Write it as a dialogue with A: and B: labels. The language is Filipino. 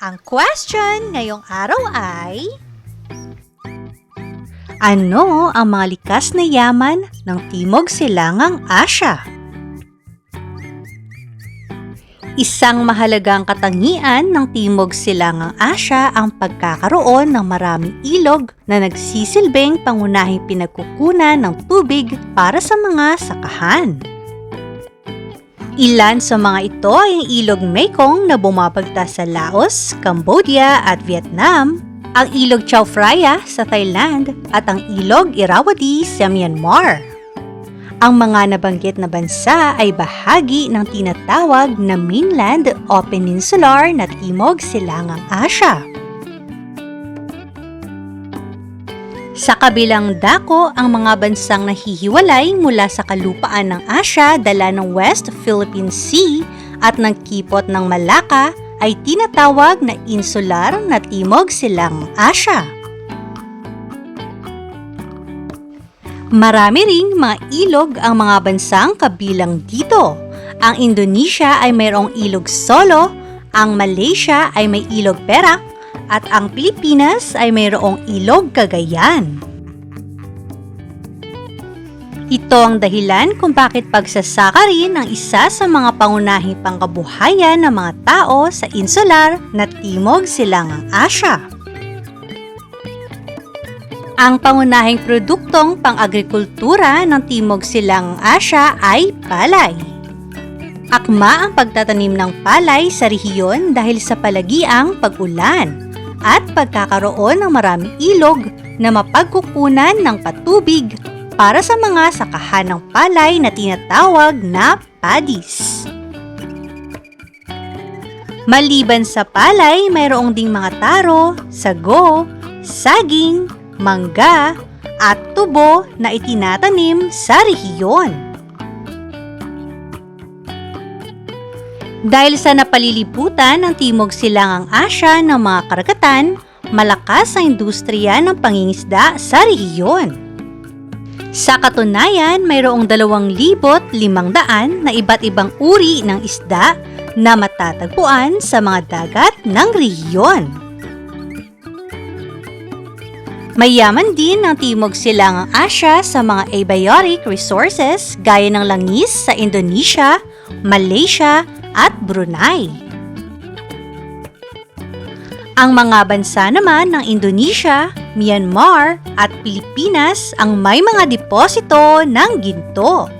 A: Ang question ngayong araw ay... Ano ang mga likas na yaman ng Timog Silangang Asya? Isang mahalagang katangian ng Timog Silangang Asya ang pagkakaroon ng maraming ilog na nagsisilbing pangunahing pinagkukunan ng tubig para sa mga sakahan. Ilan sa mga ito ay ang ilog Mekong na bumabagta sa Laos, Cambodia at Vietnam, ang ilog Chao Phraya sa Thailand at ang ilog Irrawaddy sa Myanmar. Ang mga nabanggit na bansa ay bahagi ng tinatawag na mainland o peninsular na Timog Silangang Asya. Sa kabilang dako, ang mga bansang nahihiwalay mula sa kalupaan ng Asya dala ng West Philippine Sea at ng kipot ng Malacca ay tinatawag na insular na Timog Silang Asya. Marami ring mga ilog ang mga bansang kabilang dito. Ang Indonesia ay mayroong ilog Solo, ang Malaysia ay may ilog Perak, at ang Pilipinas ay mayroong ilog Cagayan. Ito ang dahilan kung bakit pagsasaka rin ang isa sa mga pangunahing pangkabuhayan ng mga tao sa insular na Timog Silangang Asya. Ang pangunahing produktong pang-agrikultura ng Timog Silangang Asya ay palay. Akma ang pagtatanim ng palay sa rehiyon dahil sa palagiang pag-ulan at pagkakaroon ng maraming ilog na mapagkukunan ng patubig para sa mga sakahan ng palay na tinatawag na paddies. Maliban sa palay, mayroong ding mga taro, sago, saging, mangga, at tubo na itinatanim sa rehiyon. Dahil sa napaliliputan ng Timog Silangang Asya ng mga karagatan, malakas ang industriya ng pangingisda sa rehiyon. Sa katunayan, mayroong 2,500 na iba't ibang uri ng isda na matatagpuan sa mga dagat ng rehiyon. Mayaman din ang Timog Silangang Asya sa mga abiotic resources gaya ng langis sa Indonesia, Malaysia, at Brunei. Ang mga bansa naman ng Indonesia, Myanmar at Pilipinas ang may mga deposito ng ginto.